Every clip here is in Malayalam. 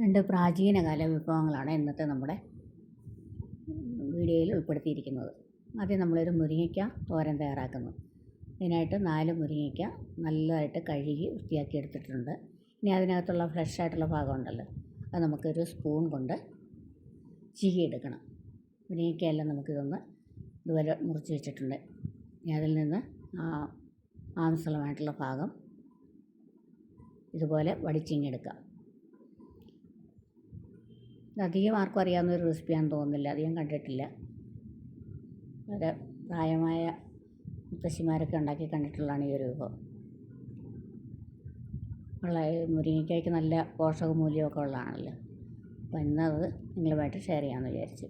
രണ്ട് പ്രാചീനകാല വിഭവങ്ങളാണ് ഇന്നത്തെ നമ്മുടെ വീഡിയോയിൽ ഉൾപ്പെടുത്തിയിരിക്കുന്നത്. ആദ്യം നമ്മളൊരു മുരിങ്ങയ്ക്ക തോരൻ തയ്യാറാക്കുന്നു. ഇതിനായിട്ട് നാല് മുരിങ്ങയ്ക്ക നല്ലതായിട്ട് കഴുകി വൃത്തിയാക്കി എടുത്തിട്ടുണ്ട്. ഇനി അതിനകത്തുള്ള ഫ്രഷ് ആയിട്ടുള്ള ഭാഗം ഉണ്ടല്ലോ അത് നമുക്കൊരു സ്പൂൺ കൊണ്ട് ചീകിയെടുക്കണം മുരിങ്ങയ്ക്കയെല്ലാം നമുക്കിതൊന്ന് ഇതുപോലെ മുറിച്ച് വെച്ചിട്ടുണ്ട്. ഇനി അതിൽ നിന്ന് ആ മാംസളമായിട്ടുള്ള ഭാഗം ഇതുപോലെ വടിച്ചിങ്ങെടുക്കാം അധികം ആർക്കും അറിയാവുന്ന ഒരു റെസിപ്പിയാണെന്ന് തോന്നുന്നില്ല. അധികം കണ്ടിട്ടില്ല. വളരെ പ്രായമായ മുത്തശ്ശിമാരൊക്കെ ഉണ്ടാക്കി കണ്ടിട്ടുള്ളതാണ് ഈ ഒരു വിഭവം. ഉള്ള മുരിങ്ങയ്ക്കായ്ക്ക് നല്ല പോഷക മൂല്യമൊക്കെ ഉള്ളതാണല്ലോ. അപ്പോൾ ഇന്നത് നിങ്ങളുമായിട്ട് ഷെയർ ചെയ്യാമെന്ന് വിചാരിച്ചു.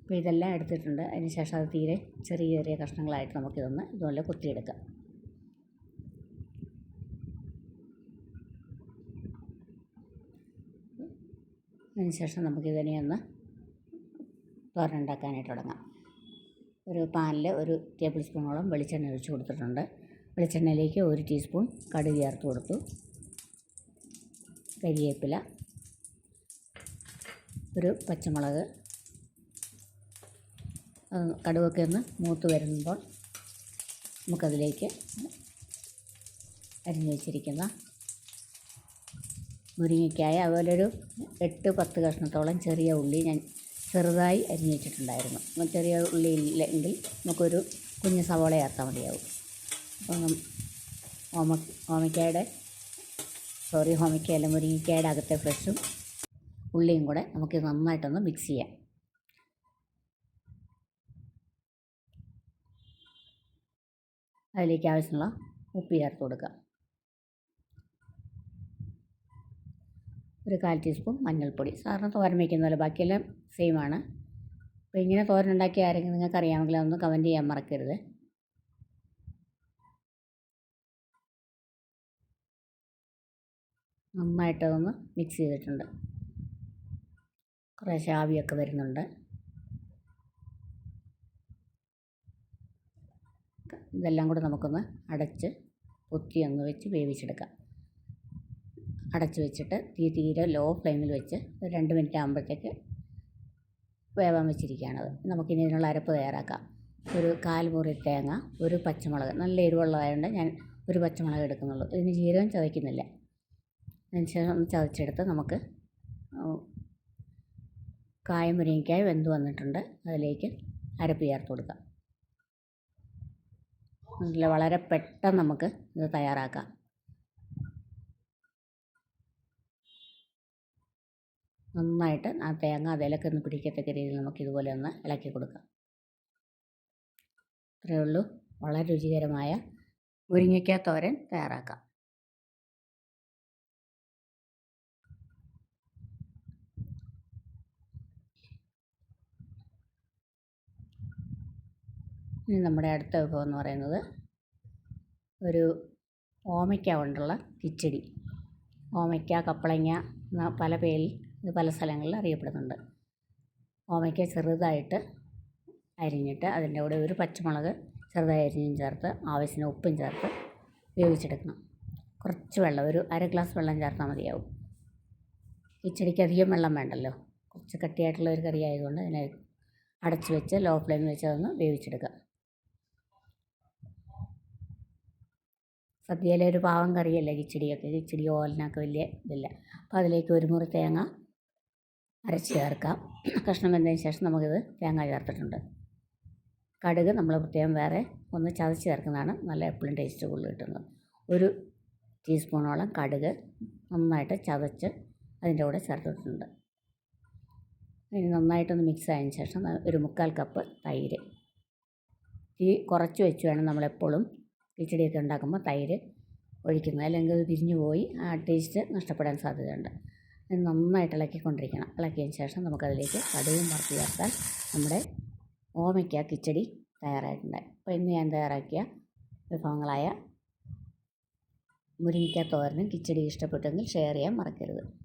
അപ്പോൾ ഇതെല്ലാം എടുത്തിട്ടുണ്ട്. അതിന് ശേഷം അത് തീരെ ചെറിയ ചെറിയ കഷ്ണങ്ങളായിട്ട് നമുക്കിതൊന്ന് ഇതുപോലെ കുത്തിയെടുക്കാം. അതിന് ശേഷം നമുക്കിതിനെ ഒന്ന് തോരണ്ടാക്കാനായിട്ട് തുടങ്ങാം. ഒരു പാനിൽ ഒരു ടേബിൾ സ്പൂണോളം വെളിച്ചെണ്ണ ഒഴിച്ച് കൊടുത്തിട്ടുണ്ട്. വെളിച്ചെണ്ണയിലേക്ക് ഒരു ടീസ്പൂൺ കടുക് ചേർത്ത് കൊടുത്തു. കരിവേപ്പില ഒരു പച്ചമുളക് കടുകൊക്കെ ഒന്ന് മൂത്ത് വരുമ്പോൾ നമുക്കതിലേക്ക് അരിഞ്ഞു വെച്ചിരിക്കുന്ന മുരിങ്ങയ്ക്കായ അതുപോലെ ഒരു എട്ട് പത്ത് കഷ്ണത്തോളം ചെറിയ ഉള്ളി ഞാൻ ചെറുതായി അരിഞ്ഞ് വെച്ചിട്ടുണ്ടായിരുന്നു. ചെറിയ ഉള്ളി ഇല്ലെങ്കിൽ നമുക്കൊരു കുഞ്ഞ് സവോള ചേർത്താൽ മതിയാവും. അപ്പം ഓമ ഓമയ്ക്കായുടെ സോറി ഹോമയ്ക്കയല്ല മുരിങ്ങയ്ക്കായുടെ അകത്തെ ഫ്രഷും ഉള്ളിയും കൂടെ നമുക്ക് നന്നായിട്ടൊന്ന് മിക്സ് ചെയ്യാം. അതിലേക്ക് ആവശ്യമുള്ള ഉപ്പ് ചേർത്ത് കൊടുക്കുക ഒരു കാൽ ടീസ്പൂൺ മഞ്ഞൾപ്പൊടി. സാധാരണ തോരൻ വയ്ക്കുന്ന പോലെ ബാക്കിയെല്ലാം സെയിം ആണ്. അപ്പോൾ ഇങ്ങനെ തോരൻ ഉണ്ടാക്കി ആരെങ്കിലും നിങ്ങൾക്ക് അറിയാമെങ്കിൽ അതൊന്ന് കമന്റ് ചെയ്യാൻ മറക്കരുത്. നന്നായിട്ടതൊന്ന് മിക്സ് ചെയ്തിട്ടുണ്ട്. കുറേ ആവിയൊക്കെ വരുന്നുണ്ട്. ഇതെല്ലാം കൂടെ നമുക്കൊന്ന് അടച്ച് പൊത്തി ഒന്ന് വെച്ച് വേവിച്ചെടുക്കാം. അടച്ച് വെച്ചിട്ട് തീ തീരെ ലോ ഫ്ലെയിമിൽ വെച്ച് ഒരു രണ്ട് മിനിറ്റ് ആകുമ്പോഴത്തേക്ക് വേവാൻ വെച്ചിരിക്കുകയാണത് നമുക്കിനി ഇതിനുള്ള അരപ്പ് തയ്യാറാക്കാം. ഒരു കാൽ മുറി തേങ്ങ ഒരു പച്ചമുളക് നല്ല എരിവുള്ളതായതുകൊണ്ട് ഞാൻ ഒരു പച്ചമുളക് എടുക്കുന്നുള്ളൂ. ഇതിന് ജീരകം ചതയ്ക്കുന്നില്ല. അതിനുശേഷം ചതച്ചെടുത്ത് നമുക്ക് കായ മുരിങ്ങയ്ക്കായ വെന്ത് വന്നിട്ടുണ്ട്. അതിലേക്ക് അരപ്പ് ചേർത്ത് കൊടുക്കാം. വളരെ പെട്ടെന്ന് നമുക്ക് ഇത് തയ്യാറാക്കാം. നന്നായിട്ട് ആ തേങ്ങ അതിലൊക്കെ ഒന്ന് പിടിക്കത്തക്ക രീതിയിൽ നമുക്ക് ഇതുപോലെ ഒന്ന് ഇളക്കി കൊടുക്കാം. ഇത്രയേ ഉള്ളൂ. വളരെ രുചികരമായ മുരിങ്ങയ്ക്ക തോരൻ തയ്യാറാക്കാം. ഇനി നമ്മുടെ അടുത്ത വിഭവം എന്ന് പറയുന്നത് ഒരു ഓമയ്ക്ക കൊണ്ടുള്ള കിച്ചടി. ഓമയ്ക്ക കപ്പളങ്ങ പല പേരിൽ ഇത് പല സ്ഥലങ്ങളിൽ അറിയപ്പെടുന്നുണ്ട്. ഓമയ്ക്ക ചെറുതായിട്ട് അരിഞ്ഞിട്ട് അതിന്റെ കൂടെ ഒരു പച്ചമുളക് ചെറുതായി അരിഞ്ഞും ചേർത്ത് ആവശ്യത്തിന് ഉപ്പും ചേർത്ത് വേവിച്ചെടുക്കണം. കുറച്ച് വെള്ളം ഒരു അര ഗ്ലാസ് വെള്ളം ചേർത്താൽ മതിയാവും. കിച്ചടിക്ക് അധികം വെള്ളം വേണ്ടല്ലോ. കുറച്ച് കട്ടിയായിട്ടുള്ള ഒരു കറി ആയതുകൊണ്ട് അതിനെ അടച്ചു വെച്ച് ലോ ഫ്ലെയിമിൽ വെച്ച് അതൊന്ന് വേവിച്ചെടുക്കുക. സദ്യയിലെ ഒരു പാവം കറിയല്ലേ കിച്ചടിയൊക്കെ കിച്ചടി ഓലനൊക്കെ വലിയ ഇതില്ല. അപ്പോൾ അതിലേക്ക് ഒരു മുറി തേങ്ങ അരച്ച് ചേർക്കാം. കഷ്ണം വെന്തതിന് ശേഷം നമുക്കിത് തേങ്ങ ചേർത്തിട്ടുണ്ട്. കടുക് നമ്മൾ പ്രത്യേകം വേറെ ഒന്ന് ചതച്ച് ചേർക്കുന്നതാണ് നല്ല എപ്പോഴും ടേസ്റ്റ് കൂടുതൽ കിട്ടുന്നത്. ഒരു ടീസ്പൂണോളം കടുക് നന്നായിട്ട് ചതച്ച് അതിന്റെ കൂടെ ചേർത്തിട്ടുണ്ട്. ഇനി നന്നായിട്ടൊന്ന് മിക്സ് ആയതിന് ശേഷം ഒരു മുക്കാൽ കപ്പ് തൈര്. തീ കുറച്ച് വെച്ച് വേണം നമ്മളെപ്പോഴും കിച്ചടിയൊക്കെ ഉണ്ടാക്കുമ്പോൾ തൈര് ഒഴിക്കുന്നത്. അല്ലെങ്കിൽ അത് പിരിഞ്ഞു പോയി ആ ടേസ്റ്റ് നഷ്ടപ്പെടാൻ സാധ്യതയുണ്ട്. നന്നായിട്ട് ഇളക്കിക്കൊണ്ടിരിക്കണം. ഇളക്കിയതിന് ശേഷം നമുക്കതിലേക്ക് കടുകും വറുത്ത് ചേർത്താൽ നമ്മുടെ ഓമയ്ക്ക കിച്ചടി തയ്യാറായിട്ടുണ്ട്. അപ്പോൾ ഇന്ന് ഞാൻ തയ്യാറാക്കിയ വിഭവങ്ങളായ മുരിങ്ങയ്ക്ക തോരനും കിച്ചടി ഇഷ്ടപ്പെട്ടെങ്കിൽ ഷെയർ ചെയ്യാൻ മറക്കരുത്.